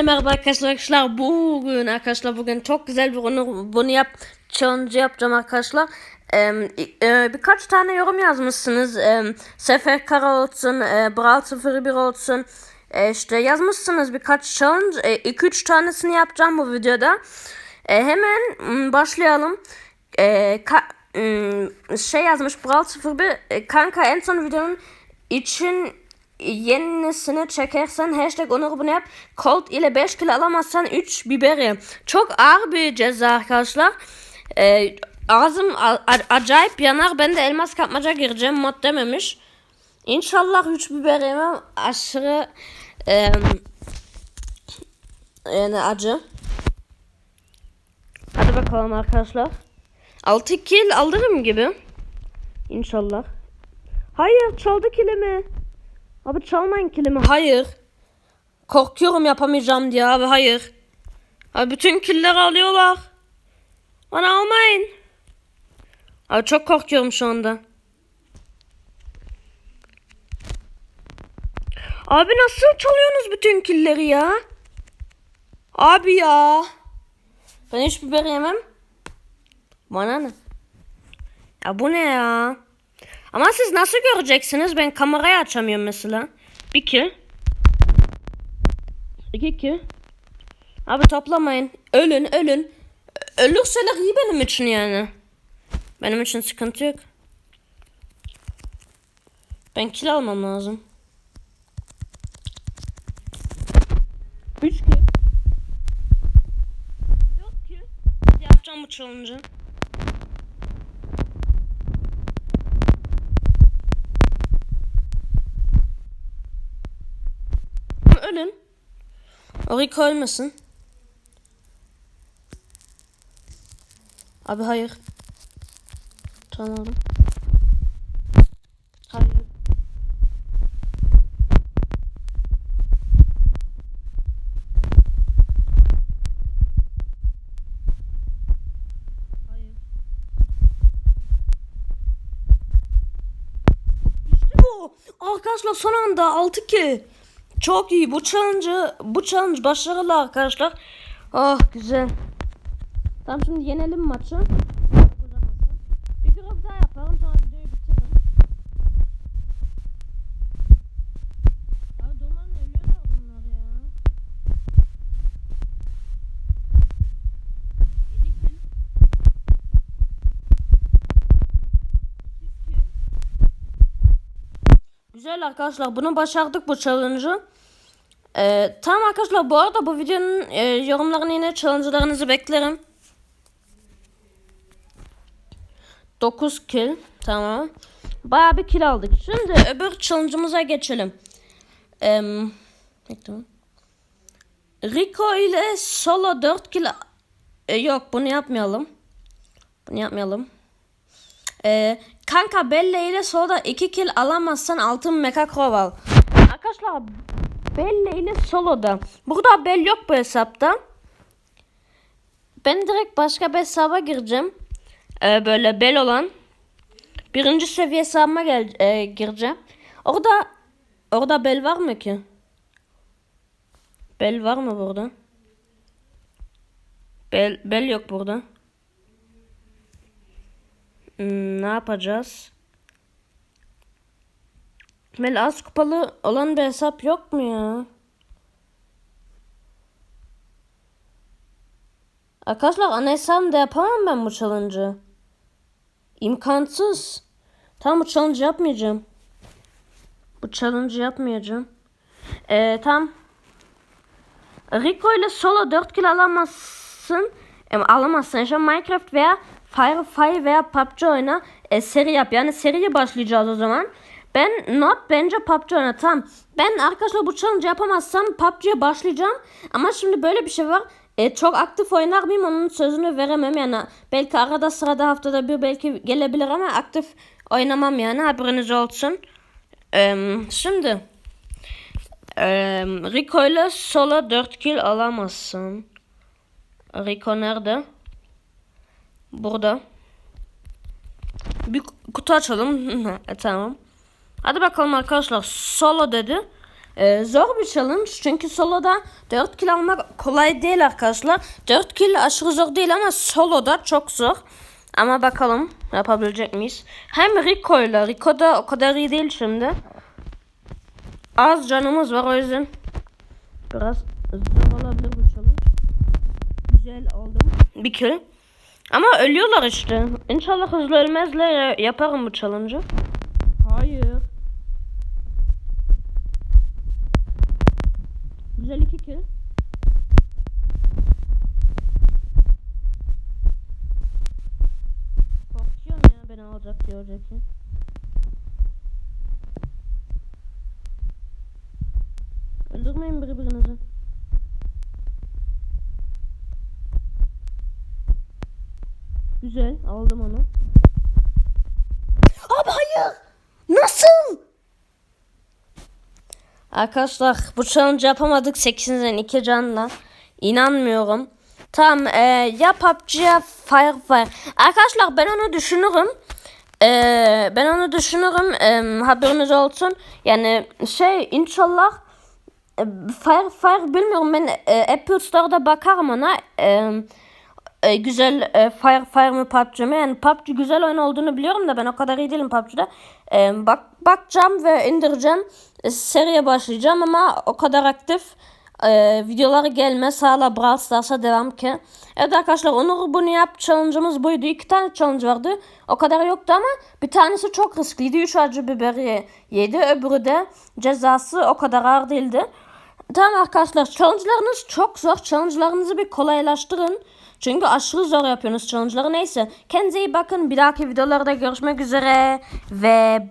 Hepinize merhaba arkadaşlar. arkadaşlar. Bugün arkadaşlar bugün çok güzel bir bunu, bunu yap challenge yapacağım arkadaşlar. Ee, e, birkaç tane yorum yazmışsınız. Ee, Sefer Kara olsun, e, Brawl 01 olsun. E, işte yazmışsınız birkaç challenge. 2-3 tanesini yapacağım bu videoda. E, hemen başlayalım. E, ka- şey yazmış Brawl 01 e, kanka en son videonun için yenisini çekersen hashtag onur bunu yap. Colt ile 5 kilo alamazsan 3 biberi. Çok ağır bir ceza arkadaşlar. Ee, ağzım acayip yanar. Ben de elmas kapmaca gireceğim. Mod dememiş. İnşallah 3 biber yemem. Aşırı e, yani acı. Hadi bakalım arkadaşlar. 6 kill alırım gibi. İnşallah. Hayır çaldı kilimi. Abi çalmayın kilimi. Hayır. Korkuyorum yapamayacağım diye abi hayır. Abi bütün killeri alıyorlar. Bana almayın. Abi çok korkuyorum şu anda. Abi nasıl çalıyorsunuz bütün killeri ya? Abi ya. Ben hiç biber yemem. Bana ne? Ya bu ne ya? Ama siz nasıl göreceksiniz? Ben kamerayı açamıyorum mesela. Bir kill. İki kill. Abi toplamayın. Ölün ölün. Ölürseler iyi benim için yani. Benim için sıkıntı yok. Ben kill almam lazım. Üç kill. Dört kill. Hadi yapacağım bu challenge'ı. Ölün. Orika ölmesin. Abi hayır. Tanıdım. Hayır. Hayır. İşte bu. Arkadaşlar son anda 6 ki. Çok iyi. Bu challenge bu challenge başarılı arkadaşlar. Ah güzel. Tamam şimdi yenelim maçı. Bir grup daha yapalım sonra videoyu bitiririm. Abi duman ölüyorlar bunlar ya. Yedi kill. Sekiz kill. Güzel arkadaşlar bunu başardık bu challenge'ı. Ee, tamam arkadaşlar bu arada bu videonun e, yorumlarını yine challenge'larınızı beklerim. 9 kill tamam. Bayağı bir kill aldık. Şimdi öbür challenge'ımıza geçelim. Ee. Rico ile solo 4 kill e, yok bunu yapmayalım. Bunu yapmayalım. Ee, kanka Bella ile soloda 2 kill alamazsan altın mecha crow al. Arkadaşlar Bella ile soloda. Burada Bell yok bu hesapta. Ben direkt başka bir hesaba gireceğim. Ee, böyle Bell olan. Birinci seviye hesabıma gel e, gireceğim. Orada orada Bell var mı ki? Bell var mı burada? Bell, Bell yok burada. Hmm, ne yapacağız? Mel az kupalı olan bir hesap yok mu ya? Arkadaşlar ana hesabımda yapamam ben bu challenge'ı. İmkansız. Tamam bu challenge yapmayacağım. Bu challenge yapmayacağım. Ee, tam Rico ile solo 4 kill alamazsın. E, alamazsın. İşte Minecraft veya Firefly veya PUBG oyna. E, seri yap. Yani seriye başlayacağız o zaman. Ben not bence PUBG oyna. Tamam. Ben arkadaşlar bu challenge yapamazsam PUBG'ye başlayacağım. Ama şimdi böyle bir şey var. E, çok aktif oynar mıyım onun sözünü veremem yani. Belki arada sırada haftada bir belki gelebilir ama aktif oynamam yani haberiniz olsun. E, şimdi e, Rico ile solo 4 kill alamazsın. Rico nerede? Burada. Bir kutu açalım. e, tamam. Hadi bakalım arkadaşlar. Solo dedi. e, zor bir challenge. Çünkü soloda 4 kill almak kolay değil arkadaşlar. 4 kill aşırı zor değil ama soloda çok zor. Ama bakalım yapabilecek miyiz? Hem Rico ile Rico da o kadar iyi değil şimdi. Az canımız var o yüzden biraz zor olabilir bu challenge. Güzel oldum. Bir kill. Ama ölüyorlar işte. İnşallah hızlı ölmezler yaparım bu challenge'ı. Hayır. Güzel iki kill. Korkuyorum ya beni alacak diye önceki. Güzel aldım onu. Abi hayır. Nasıl? Arkadaşlar bu challenge yapamadık 8'den 2 canla. İnanmıyorum. Tamam e, ya PUBG ya Firefire. Arkadaşlar ben onu düşünürüm. E, ben onu düşünürüm. E, haberiniz olsun. Yani şey inşallah e, Fire Fire bilmiyorum ben e, Apple Store'da bakarım ona. E, e, güzel e, Fire Fire mi PUBG mi? Yani PUBG güzel oyun olduğunu biliyorum da ben o kadar iyi değilim PUBG'de. E, bak bakacağım ve indireceğim. E, seriye başlayacağım ama o kadar aktif e, videoları gelmez. Hala Brawl Stars'a devam ki. Evet arkadaşlar Onur bunu yap challenge'ımız buydu. İki tane challenge vardı. O kadar yoktu ama bir tanesi çok riskliydi. Üç acı biberi yedi. Öbürü de cezası o kadar ağır değildi. Tamam arkadaşlar challenge'larınız çok zor. Challenge'larınızı bir kolaylaştırın. Çünkü aşırı zor yapıyorsunuz challenge'ları. Neyse kendinize iyi bakın. Bir dahaki videolarda görüşmek üzere. Ve